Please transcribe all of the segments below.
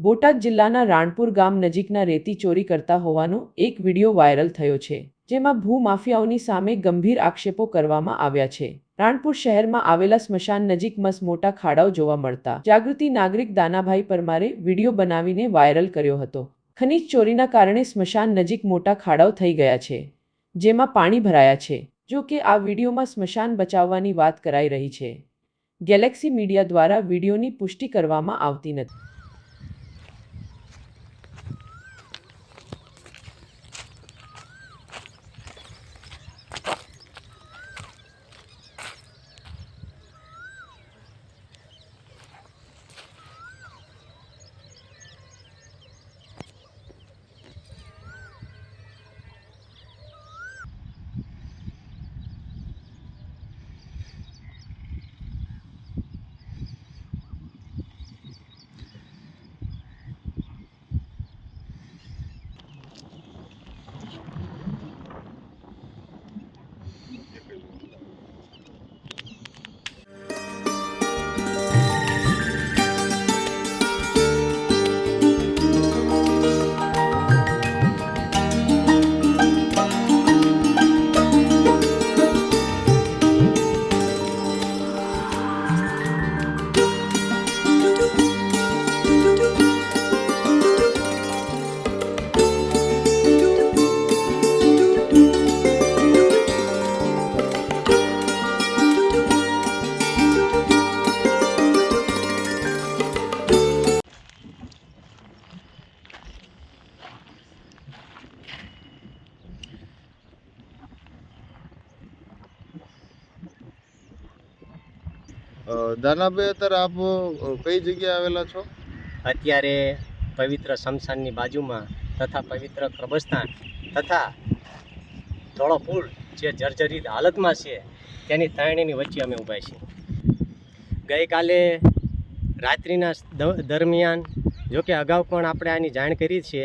બોટાદ જિલ્લાના રાણપુર ગામ નજીકના રેતી ચોરી કરતા હોવાનો એક વીડિયો વાયરલ થયો છે, જેમાં ભૂમાફિયાઓની સામે ગંભીર આક્ષેપો કરવામાં આવ્યા છે. રાણપુર શહેરમાં આવેલા સ્મશાન નજીક મસ મોટા ખાડાઓ જોવા મળતા જાગૃતિ નાગરિક દાનાભાઈ પરમારે વીડિયો બનાવીને વાયરલ કર્યો હતો. ખનીજ ચોરીના કારણે સ્મશાન નજીક મોટા ખાડાઓ થઈ ગયા છે, જેમાં પાણી ભરાયા છે. જો કે આ વિડીયોમાં સ્મશાન બચાવવાની વાત કરાઈ રહી છે. ગેલેક્સી મીડિયા દ્વારા વિડીયોની પુષ્ટિ કરવામાં આવતી નથી. દાનાભાઈ, અત્યારે આપ કઈ જગ્યાએ આવેલા છો? અત્યારે પવિત્ર શમશાનની બાજુમાં તથા પવિત્ર કબ્રસ્તાન તથા ધોળો પુલ જે જર્જરિત હાલતમાં છે, તેની ત્રણેયની વચ્ચે અમે ઊભા છીએ. ગઈકાલે રાત્રિના દરમિયાન જો કે અગાઉ પણ આપણે આની જાણ કરી છે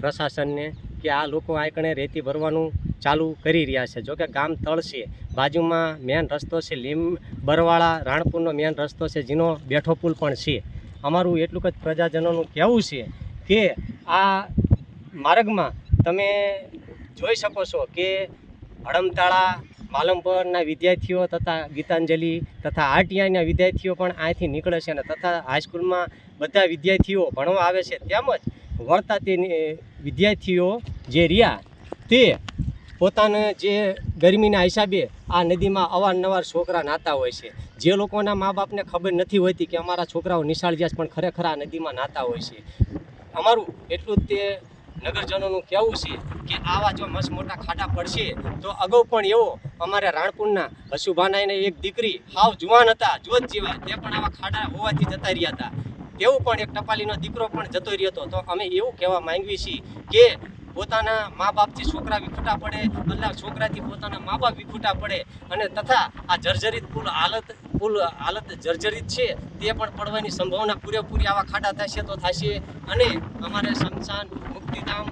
પ્રશાસનને કે આ લોકો આ રેતી ભરવાનું ચાલુ કરી રહ્યા છે. જોકે ગામ તળ છે. બાજુમાં મેન રસ્તો છે. લીમ બરવાળા, રાણપુરનો મેન રસ્તો છે. જેનો બેઠો પુલ પણ છે. અમારું એટલું જ પ્રજાજનોનું કહેવું છે કે આ માર્ગમાં તમે જોઈ શકો છો કે હડમતાળા, માલમપરના વિદ્યાર્થીઓ તથા ગીતાંજલિ તથા આરટીઆઈના વિદ્યાર્થીઓ પણ અહીંથી નીકળે છે અને તથા હાઈસ્કૂલમાં બધા વિદ્યાર્થીઓ ભણવા આવે છે. તેમજ વળતા તે વિદ્યાર્થીઓ જે રહ્યા તે પોતાને જે ગરમીના હિસાબે આ નદીમાં અવારનવાર છોકરા નાતા હોય છે. જે લોકોના મા બાપને ખબર નથી હોતી કે અમારા છોકરાઓ નિશાળ જ્યાં પણ ખરેખર આ નદીમાં નાતા હોય છે. અમારું એટલું તે નગરજનોનું કહેવું છે કે આવા જો મસ્ત મોટા ખાડા પડશે તો અગાઉ પણ એવો અમારે રાણપુરના હસુભાનાઈને એક દીકરી હાવ જુવાન હતા જોત જેવા, તે પણ આવા ખાડા હોવાથી જતા રહ્યા હતા. તેવું પણ એક ટપાલીનો દીકરો પણ જતો રહ્યો હતો. તો અમે એવું કહેવા માંગીએ છીએ કે પોતાના મા બાપથી છોકરા વિખૂટા પડે એટલે છોકરાથી પોતાના મા બાપ વિખૂટા પડે અને તથા આ જર્જરિત પુલ હાલત પુલ હાલત જર્જરિત છે, તે પણ પડવાની સંભાવના પૂરેપૂરી આવા ખાડા થશે તો થશે. અને અમારે શમશાન મુક્તિધામ,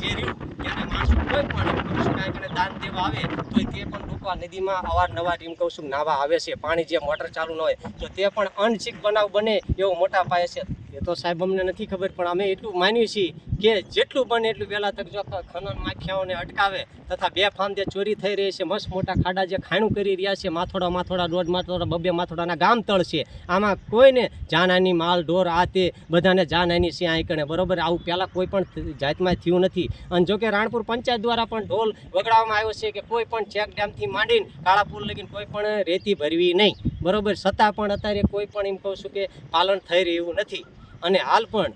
ઝેર્યું ત્યારે માણસો કોઈ પણ દાન દેવા આવે, તો તે પણ લોકો નદીમાં અવારનવાર એમ કહું છું, નાવા આવે છે. પાણી જે મોટર ચાલુ ન હોય, તો તે પણ અનસિક બનાવ બને એવો મોટા પાયે છે. એ તો સાહેબ અમને નથી ખબર, પણ અમે એટલું માનીએ છીએ કે જેટલું બને એટલું વહેલા તક જો ખનન માખિયાઓને અટકાવે તથા બે જે ચોરી થઈ રહી છે, મસ્ત મોટા ખાડા જે ખાણું કરી રહ્યા છે, માથોડા માથોડા, દોઢ માથોડા, બબે માથોડાના ગામ તળ છે. આમાં કોઈને જાનહાની, માલ, ઢોર, આ તે બધાને જાનહાની છે અહીં કણે. બરોબર? આવું પહેલાં કોઈ પણ જાતમાં થયું નથી. અને જોકે રાણપુર પંચાયત દ્વારા પણ ઢોલ વગડાવવામાં આવ્યો છે કે કોઈ પણ ચેક ડેમથી માંડીને કાળાપુર લગીને કોઈ પણ રેતી ભરવી નહીં. બરોબર? છતાં પણ અત્યારે કોઈ પણ એમ કહું છું કે પાલન થઈ રહ્યું નથી. અને હાલ પણ